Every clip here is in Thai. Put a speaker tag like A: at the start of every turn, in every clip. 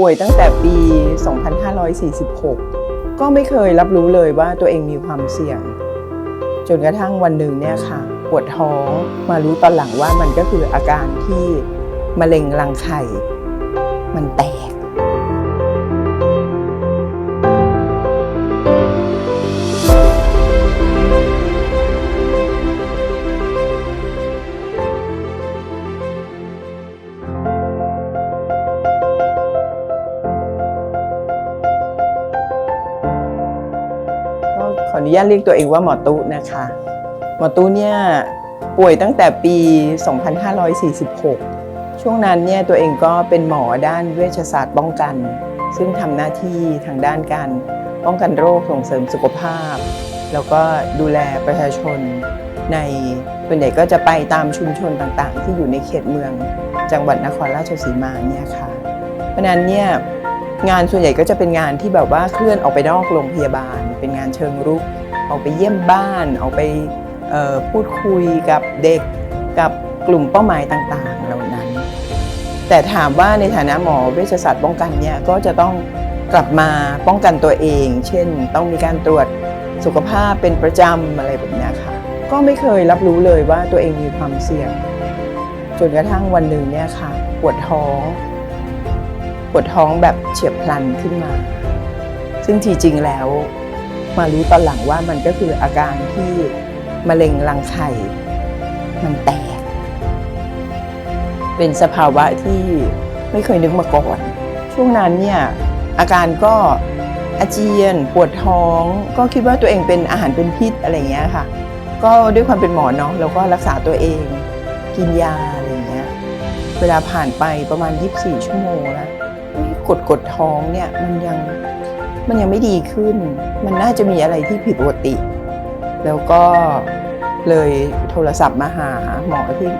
A: ป่วยตั้งแต่ปี 2546 ก็ไม่เคยรับรู้เลยว่าตัวเองมีความเสี่ยง จนกระทั่งวันหนึ่งเนี่ยค่ะ ปวดท้องมารู้ตอนหลังว่ามันก็คืออาการที่มะเร็งรังไข่ มันแตก ญาตเรียกตัวเองว่าหมอตู้นะคะ หมอตู้เนี่ยป่วยตั้งแต่ปี 2546 ช่วงนั้นเนี่ยตัวเองก็เป็นหมอด้านเวชศาสตร์ป้องกัน ซึ่งทำหน้าที่ทางด้านการป้องกันโรคส่งเสริมสุขภาพ แล้วก็ดูแลประชาชนในส่วนใหญ่ก็จะไปตามชุมชนต่างๆ ที่อยู่ในเขตเมืองจังหวัดนครราชสีมาเนี่ยค่ะ เพราะฉะนั้นเนี่ยงานส่วนใหญ่ก็จะเป็นงานที่แบบว่าเคลื่อนออกไปนอกโรงพยาบาล เป็นงานเชิงรุก ออกไปเยี่ยมบ้านออกไปพูดคุยกับเด็กกับกลุ่มเป้าหมายต่างๆ เหล่านั้น แต่ถามว่าในฐานะหมอเวชศาสตร์ป้องกันเนี่ยก็จะต้องกลับมาป้องกันตัวเอง เช่น ต้องมีการตรวจสุขภาพเป็นประจำอะไรแบบนี้ค่ะ ก็ไม่เคยรับรู้เลยว่าตัวเองมีความเสี่ยง จนกระทั่งวันหนึ่งเนี่ยค่ะ ปวดท้อง ปวดท้องแบบเฉียบพลันขึ้นมา ซึ่งที่จริงแล้ว มารู้ตอนหลังว่ามันก็คืออาการที่มะเร็งรังไข่มันแตก เป็นสภาวะที่ไม่เคยนึกมาก่อน ช่วงนั้นเนี่ยอาการก็อาเจียนปวดท้อง ก็คิดว่าตัวเองเป็นอาหารเป็นพิษอะไรเงี้ยค่ะ ก็ด้วยความเป็นหมอเนาะเราก็รักษาตัวเอง กินยาอะไรเงี้ยเวลาผ่านไปประมาณ 24 ชั่วโมงแล้วกดกดท้องเนี่ยมันยัง มันยังไม่ดีขึ้น มันน่าจะมีอะไรที่ผิดปกติ แล้วก็เลยโทรศัพท์มาหาหมอที่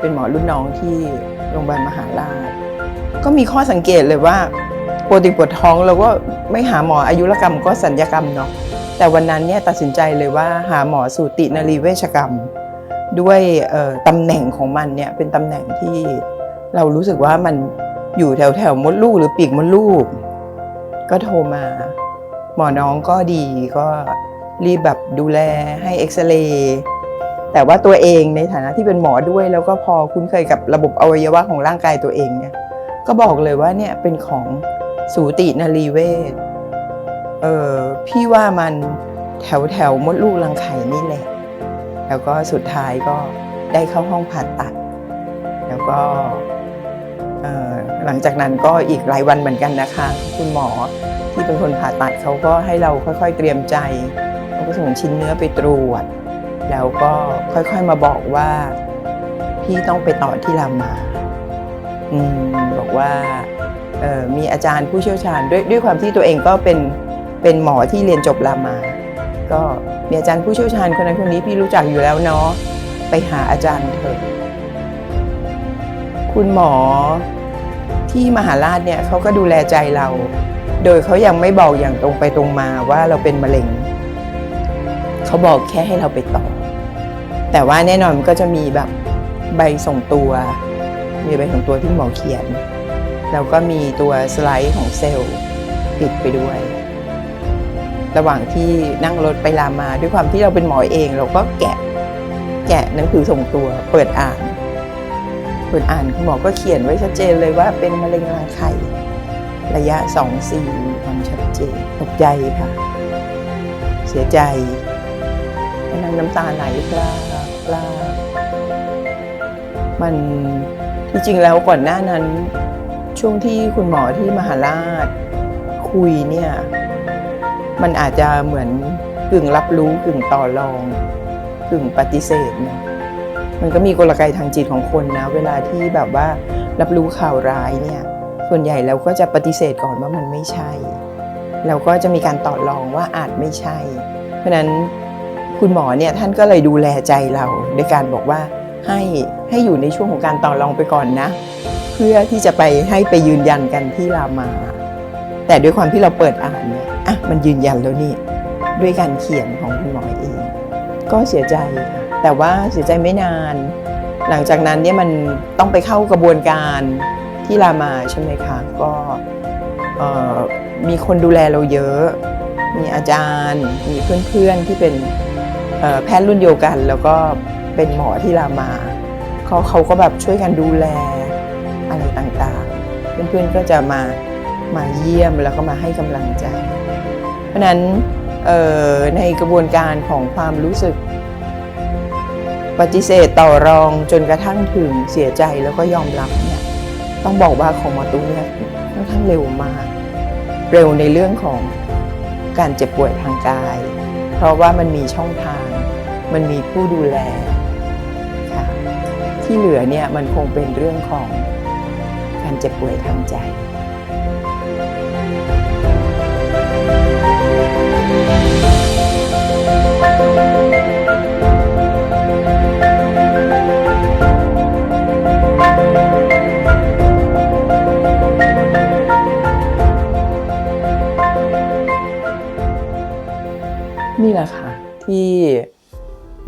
A: เป็นหมอรุ่นน้องที่โรงพยาบาลมหาราช ก็มีข้อสังเกตเลยว่าปวดติปวดท้องเราก็ไม่หาหมออายุรกรรมก็สัญญกรรมเนาะแต่วันนั้นเนี่ยตัดสินใจเลยว่าหาหมอสูตินรีเวชกรรม ด้วยตำแหน่งของมันเนี่ยเป็นตำแหน่งที่เรารู้สึกว่ามันอยู่แถวแถวมดลูกหรือปีกมดลูก ก็โทรมา หมอน้องก็ดีก็รีบแบบดูแลให้เอ็กซเรย์แต่ว่าตัวเองในฐานะที่เป็นหมอด้วย แล้วก็พอคุ้นเคยกับระบบอวัยวะของร่างกายตัวเองเนี่ยก็บอกเลยว่าเนี่ยเป็นของสูตินรีเวชเออพี่ว่ามันแถวแถวมดลูกรังไข่นี่แหละ แล้วก็สุดท้ายก็ได้เข้าห้องผ่าตัด แล้วก็ หลังจากนั้นก็อีกหลายวันเหมือนกันนะคะ คุณหมอที่เป็นคนผ่าตัดเขาก็ให้เราค่อยๆเตรียมใจเขาก็ส่งชิ้นเนื้อไปตรวจ แล้วก็ค่อยๆมาบอกว่า พี่ต้องไปต่อที่รามาอืมบอกว่ามีอาจารย์ผู้เชี่ยวชาญด้วยด้วยความที่ตัวเองก็เป็นเป็นหมอที่เรียนจบรามา ก็มีอาจารย์ผู้เชี่ยวชาญคนนั้นคนนี้พี่รู้จักอยู่แล้วเนาะไปหาอาจารย์เถอะ คุณหมอที่มหาราชเนี่ยเขาก็ดูแลใจเรา โดยเขายังไม่บอกอย่างตรงไปตรงมาว่าเราเป็นมะเร็ง เขาบอกแค่ให้เราไปต่อ แต่ว่าแน่นอนมันก็จะมีแบบใบส่งตัว มีใบส่งตัวที่หมอเขียน แล้วก็มีตัวสไลด์ของเซลล์ติดไปด้วย ระหว่างที่นั่งรถไปรามาด้วยความที่เราเป็นหมอเอง เราก็แกะแกะหนังสือส่งตัวเปิดอ่าน เปิดอ่านคุณหมอก็เขียนไว้ชัดเจนเลยว่าเป็นมะเร็งรังไข่ระยะสองสี่มีความชัดเจนตกใจค่ะ เสียใจนั่งน้ำตาไหลพลาพลามันจริงๆแล้วก่อนหน้านั้น ช่วงที่คุณหมอที่มหาราชคุยเนี่ย มันอาจจะเหมือนกึ่งรับรู้กึ่งต่อรองกึ่งปฏิเสธเนะ มันก็มีกลไกทางจิตของคนนะ เวลาที่แบบว่ารับรู้ข่าวร้ายเนี่ย ส่วนใหญ่เราก็จะปฏิเสธก่อนว่ามันไม่ใช่ เราก็จะมีการต่อรองว่าอาจไม่ใช่ เพราะนั้นคุณหมอเนี่ยท่านก็เลยดูแลใจเราด้วยการบอกว่าให้ให้อยู่ในช่วงของการต่อรองไปก่อนนะ เพื่อที่จะไปให้ไปยืนยันกันที่รามา แต่ด้วยความที่เราเปิดอ่านเนี่ยอะมันยืนยันแล้วนี่ด้วยการเขียนของคุณหมอเอง ก็เสียใจค่ะ แต่ว่าเสียใจไม่นาน หลังจากนั้นเนี่ยมันต้องไปเข้ากระบวนการที่รามาใช่ไหมคะก็มีคนดูแลเราเยอะ มีอาจารย์ มีเพื่อนๆที่เป็นแพทย์รุ่นเดียวกัน แล้วก็เป็นหมอที่รามาเขาเขาก็แบบช่วยกันดูแลอะไรต่างๆ เพื่อนๆก็จะมามาเยี่ยมแล้วก็มาให้กำลังใจ เพราะนั้นในกระบวนการของความรู้สึก ปฏิเสธต่อรองจนกระทั่งถึงเสียใจแล้วก็ยอมรับเนี่ยต้องบอกว่าของมอตุ้เนี่ยค่อนข้างเร็วมาก เร็วในเรื่องของการเจ็บป่วยทางกาย เพราะว่ามันมีช่องทาง มันมีผู้ดูแลค่ะที่เหลือเนี่ยมันคงเป็นเรื่องของการเจ็บป่วยทางใจ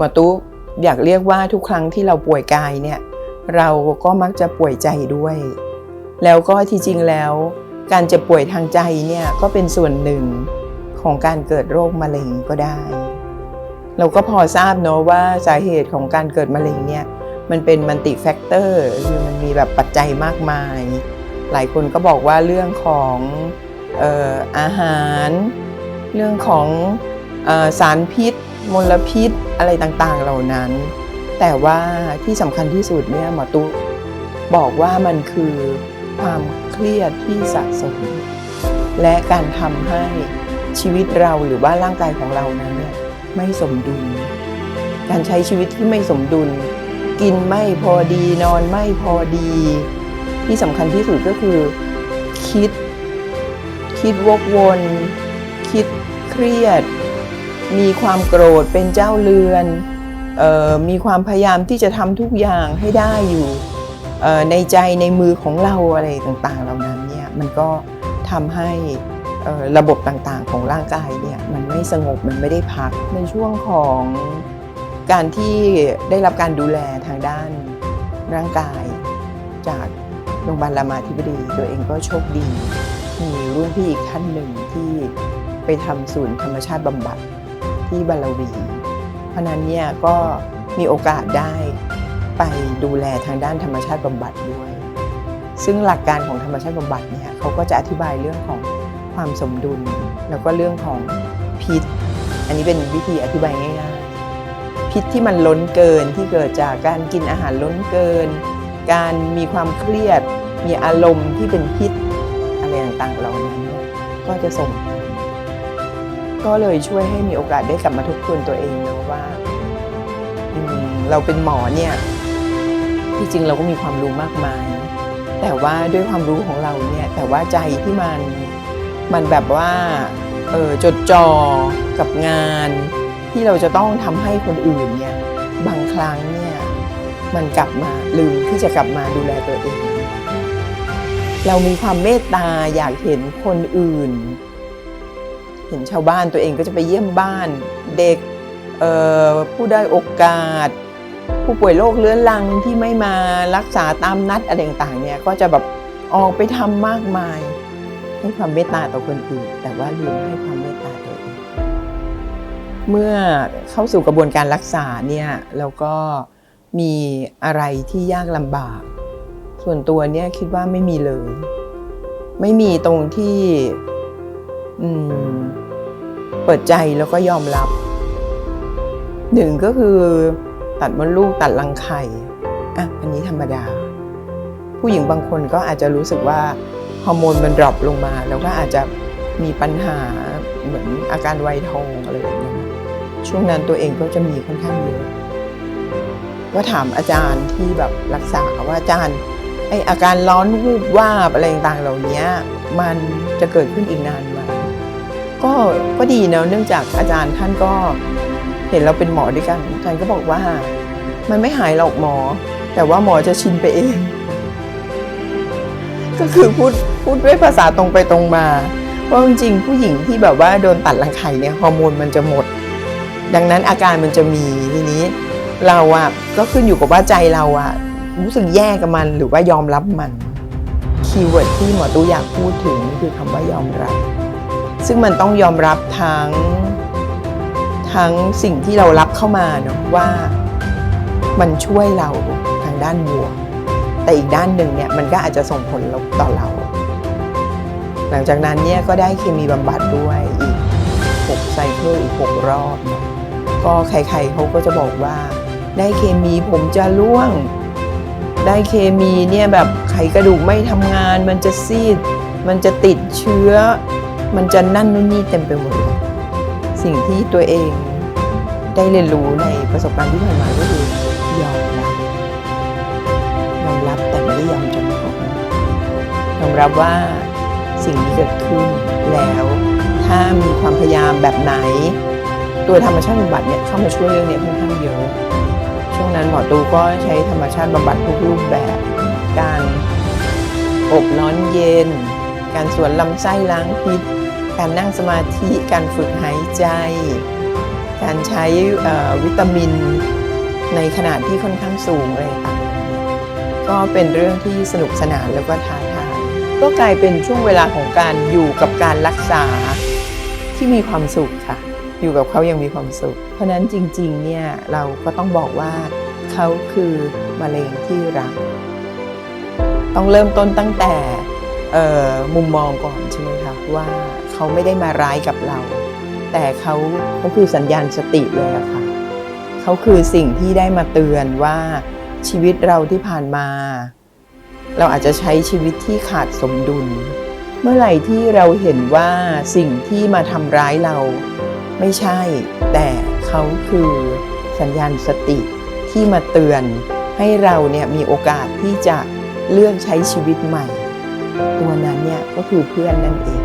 A: มอตุ๊กอยากเรียกว่าทุกครั้งที่เราป่วยกายเนี่ยเราก็มักจะป่วยใจด้วย แล้วก็ที่จริงแล้ว การเจ็บป่วยทางใจเนี่ยก็เป็นส่วนหนึ่งของการเกิดโรคมะเร็งก็ได้ เราก็พอทราบเนาะว่าสาเหตุของการเกิดมะเร็งเนี่ยมันเป็นมัลติแฟกเตอร์คือมันมีแบบปัจจัยมากมาย หลายคนก็บอกว่าเรื่องของอออาหาร เรื่องของออสารพิษ มลพิษอะไรต่างๆเหล่านั้น แต่ว่าที่สำคัญที่สุดเนี่ยหมอตุบอกว่ามันคือความเครียดที่สะสม และการทำให้ชีวิตเราหรือว่าร่างกายของเรานั้นเนี่ยไม่สมดุล การใช้ชีวิตที่ไม่สมดุล กินไม่พอดีนอนไม่พอดี ที่สำคัญที่สุดก็คือ คิด คิดวกวน คิดเครียด มีความโกรธเป็นเจ้าเรือนออมีความพยายามที่จะทำทุกอย่างให้ได้อยู่ในใจในมือของเราอะไรต่างๆ เหล่านั้นเนี่ยมันก็ทำให้ระบบต่างๆ ของร่างกายเนี่ยมันไม่สงบมันไม่ได้พักในช่วงของการที่ได้รับการดูแลทางด้านร่างกาย จากโรงพยาบาลรามาธิบดีตัวเองก็โชคดี มีรุ่นพี่อีกท่านหนึ่งที่ไปทำศูนย์ธรรมชาติบำบัด ที่บาลวีเพราะนั้นเนี่ยก็มีโอกาสได้ไปดูแลทางด้านธรรมชาติบำบัดด้วย ซึ่งหลักการของธรรมชาติบำบัดเนี่ยเขาก็จะอธิบายเรื่องของความสมดุล แล้วก็เรื่องของพิษ อันนี้เป็นวิธีอธิบายง่ายๆ พิษที่มันล้นเกินที่เกิดจากการกินอาหารล้นเกิน การมีความเครียด มีอารมณ์ที่เป็นพิษอะไรต่างๆเหล่านั้นก็จะส่ง ก็เลยช่วยให้มีโอกาสได้กลับมาทบทวนตัวเองนะว่าเราเป็นหมอเนี่ยที่จริงเราก็มีความรู้มากมาย แต่ว่าด้วยความรู้ของเราเนี่ย แต่ว่าใจที่มัน มันแบบว่าเออจดจ่อกับงาน ที่เราจะต้องทำให้คนอื่นเนี่ย บางครั้งเนี่ย มันกลับมาลืมที่จะกลับมาดูแลตัวเอง เรามีความเมตตาอยากเห็นคนอื่น เห็นชาวบ้านตัวเองก็จะไปเยี่ยมบ้านเด็กผู้ได้โอกาส ผู้ป่วยโรคเรื้อรังที่ไม่มารักษาตามนัดอะไรต่างๆเนี่ยก็จะแบบออกไปทำมากมายให้ความเมตตาต่อคนอื่น แต่ว่าลืมให้ความเมตตาตัวเองเมื่อเข้าสู่กระบวนการรักษาเนี่ยเราก็มีอะไรที่ยากลำบาก ส่วนตัวเนี่ยคิดว่าไม่มีเลย ไม่มีตรงที่ เปิดใจแล้วก็ยอมรับหนึ่งก็คือตัดมดลูกตัดรังไข่อะอันนี้ธรรมดา ผู้หญิงบางคนก็อาจจะรู้สึกว่าฮอร์โมนมันดรอปลงมา แล้วก็อาจจะมีปัญหาเหมือนอาการไวยทองอะไรแบบนี้ช่วงนั้นตัวเองก็จะมีค่อนข้างเยอะก็ถามอาจารย์ที่แบบรักษาว่าอาจารย์ไออาการร้อนวูบวาบอะไรต่างๆเหล่านี้มันจะเกิดขึ้นอีกนาน ก็ก็ดีเนะเนื่องจากอาจารย์ท่านก็เห็นเราเป็นหมอด้วยกันอาจารย์ก็บอกว่า มันไม่หายหรอกหมอ แต่ว่าหมอจะชินไปเอง ก็คือพูดพูดด้วยภาษาตรงไปตรงมาว่าจริงผู้หญิงที่แบบว่าโดนตัดรังไข่เนี่ยฮอร์โมนมันจะหมด ดังนั้นอาการมันจะมีทีนี้เราอะก็ขึ้นอยู่กับว่าใจเราอะรู้สึกแย่กับมันหรือว่ายอมรับมันคคีย์เวิร์ดที่หมอตู้อยากพูดถึงคือคำว่ายอมรับ ซึ่งมันต้องยอมรับทั้งทั้งสิ่งที่เรารับเข้ามาเนาะว่ามันช่วยเราทางด้านบวก แต่อีกด้านหนึ่งเนี่ยมันก็อาจจะส่งผลลบต่อเรา หลังจากนั้นเนี่ยก็ได้เคมีบำบัดด้วยอีก6ไซเคิลอีก 6 รอบเนาะก็ใครๆเขาก็จะบอกว่า ได้เคมีผมจะร่วง ได้เคมีเนี่ยแบบไขกระดูกไม่ทำงาน มันจะซีด มันจะติดเชื้อ มันจะนั่นนู่นนี่เต็มไปหมดเลยสิ่งที่ตัวเองได้เรียนรู้ในประสบการณ์ที่ผ่านมาก็คือยอมรับยอมรับแต่ไม่ได้ยอมจนหมดยอมรับว่าสิ่งนี้เกิดขึ้นแล้วถ้ามีความพยายามแบบไหน ตัวธรรมชาติบำบัดเนี่ยเข้ามาช่วยเรื่องนี้ค่อนข้างเยอะ ช่วงนั้นหมอตูก็ใช้ธรรมชาติบำบัดทุกรูปแบบ การอบน้อนเย็น การสวนลำไส้ล้างพิษ การนั่งสมาธิ การฝึกหายใจ การใช้วิตามินในขนาดที่ค่อนข้างสูงอะไรต่างๆก็เป็นเรื่องที่สนุกสนานแล้วก็ท้าทายก็กลายเป็นช่วงเวลาของการอยู่กับการรักษาที่มีความสุขค่ะ อยู่กับเขายังมีความสุข เพราะนั้นจริงๆเนี่ยเราก็ต้องบอกว่าเขาคือมะเร็งที่รัก ต้องเริ่มต้นตั้งแต่มุมมองก่อนใช่ไหม ว่าเขาไม่ได้มาร้ายกับเรา แต่เขาเขาคือสัญญาณสติเลยอะค่ะเขาคือสิ่งที่ได้มาเตือนว่าชีวิตเราที่ผ่านมา เราอาจจะใช้ชีวิตที่ขาดสมดุล เมื่อไหร่ที่เราเห็นว่าสิ่งที่มาทำร้ายเรา ไม่ใช่ แต่เขาคือสัญญาณสติที่มาเตือนให้เราเนี่ยมีโอกาสที่จะเลือกใช้ชีวิตใหม่ ตัวนั้นเนี่ยก็คือเพื่อนนั่นเอง